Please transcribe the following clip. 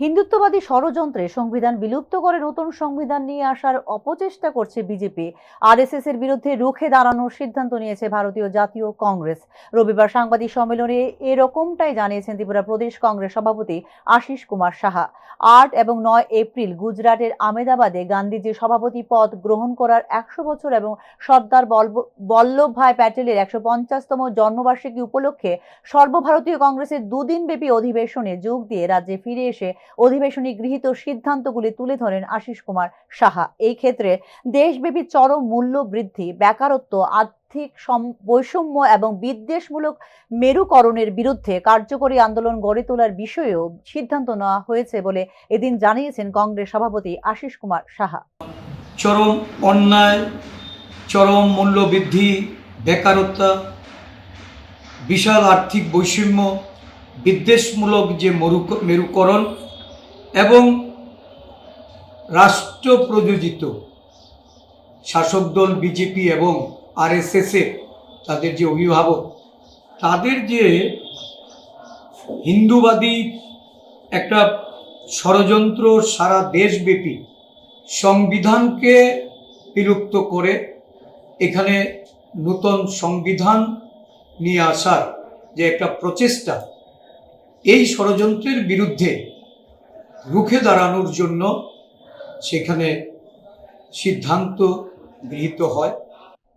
হিন্দুত্ববাদী ষড়যন্ত্রে সংবিধান বিলুপ্ত করে নতুন সংবিধান নিয়ে আসার অপচেষ্টা করছে বিজেপি। আরএসএস এর বিরুদ্ধে রুখে দাঁড়ানোর সিদ্ধান্ত নিয়েছে ভারতীয় জাতীয় কংগ্রেস। রবিবার সাংবাদিক সম্মেলনে এরকমটাই জানিয়েছেন ত্রিপুরা প্রদেশ কংগ্রেস সভাপতি আশিস কুমার সাহা। আট এবং নয় এপ্রিল গুজরাটের আমেদাবাদে গান্ধীজির সভাপতি পদ গ্রহণ করার একশো বছর এবং সর্দার বল্লভভাই প্যাটেলের একশো পঞ্চাশতম জন্মবার্ষিকী উপলক্ষে সর্বভারতীয় কংগ্রেসের দুদিনব্যাপী অধিবেশনে যোগ দিয়ে রাজ্যে ফিরে এসে অধিবেশনে গৃহীত সিদ্ধান্তগুলি তুলে ধরেন আশিস কুমার সাহা। এই ক্ষেত্রে দেশব্যাপী চরম মূল্য বৃদ্ধি, বেকারত্ব, আর্থিক বৈষম্য এবং বিদ্বেষমূলক মেরুকরণের বিরুদ্ধে কার্যকরী আন্দোলন গড়ে তোলার বিষয়েও সিদ্ধান্ত নেওয়া হয়েছে বলে এদিন জানিয়েছেন কংগ্রেস সভাপতি আশিস কুমার সাহা। চরম অন্যায়, চরম মূল্যবৃদ্ধি বেকারত্ব, বিশাল আর্থিক বৈষম্য, বিদ্বেষমূলক যে মরু- মেরুকরণ এবং রাষ্ট্র প্রযোজিত শাসক দল বিজেপি এবং আরএসএসের তাদের যে অভিভাবক, তাদের যে হিন্দুবাদী একটা ষড়যন্ত্র সারা দেশব্যাপী সংবিধানকে বিলুপ্ত করে এখানে নূতন সংবিধান নিয়ে আসার যে একটা প্রচেষ্টা, এই ষড়যন্ত্রের বিরুদ্ধে রুখে দাঁড়ানোর জন্য সেখানে সিদ্ধান্ত গৃহীত হয়।